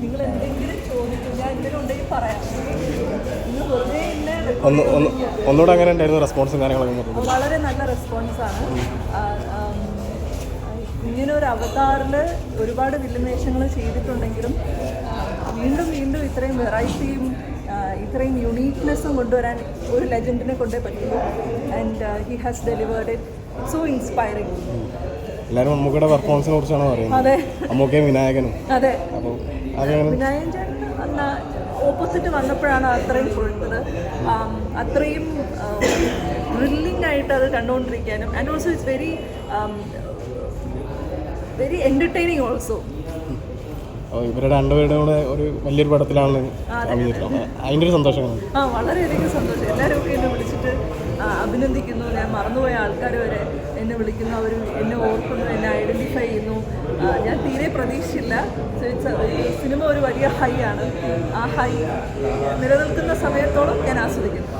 നിങ്ങൾ എന്തെങ്കിലും ചോദിക്കും ഞാൻ എന്തെങ്കിലും പറയാം. ഒന്നുകൂടെ അങ്ങനെ ഉണ്ടായിരുന്നു റെസ്പോൺസും കാര്യങ്ങളൊക്കെ വളരെ നല്ല റെസ്പോൺസാണ് ഇങ്ങനെ ഒരു അവതാറിൽ ഒരുപാട് വില്ലനേഷങ്ങൾ ചെയ്തിട്ടുണ്ടെങ്കിലും വീണ്ടും വീണ്ടും ഇത്രയും വെറൈറ്റിയും ഇത്രയും യുണീക്നെസ്സും കൊണ്ടുവരാൻ ഒരു ലെജൻഡിനെ കൊണ്ടേ പറ്റുള്ളൂ and he has delivered it so inspiring എല്ലാവരും മമ്മൂക്കയുടെ പെർഫോമൻസിനെ കുറിച്ചാണ് പറയുന്നത്? മമ്മൂക്കയും വിനായകനും. അതെ. അപ്പോൾ വിനായകൻ ഓപ്പോസിറ്റ് വന്നപ്പോഴാണ് അത്രയും കൊടുത്തത് അത്രയും ത്രില്ലിംഗ് ആയിട്ട് അത് കണ്ടുകൊണ്ടിരിക്കാനും and also it's very very entertaining also ഇവരുടെ രണ്ടുപേരുടെ കൂടെ ഒരു വലിയൊരു പടത്തിലാണ് അതിന്റെ ഒരു സന്തോഷമാണ് ആ വളരെയധികം സന്തോഷം. എല്ലാവരും ഒക്കെ എന്നെ വിളിച്ചിട്ട് അഭിനന്ദിക്കുന്നു. ഞാൻ മറന്നുപോയ ആൾക്കാർ വരെ എന്നെ വിളിക്കുന്നു. അവർ എന്നെ ഓർക്കുന്നു എന്നെ ഐഡന്റിഫൈ ചെയ്യുന്നു. ഞാൻ തീരെ a- സിനിമ ഒരു വലിയ ഹൈ ആണ്. ആ ഹൈ നിലനിൽക്കുന്ന സമയത്തോളം ഞാൻ ആസ്വദിക്കുന്നു.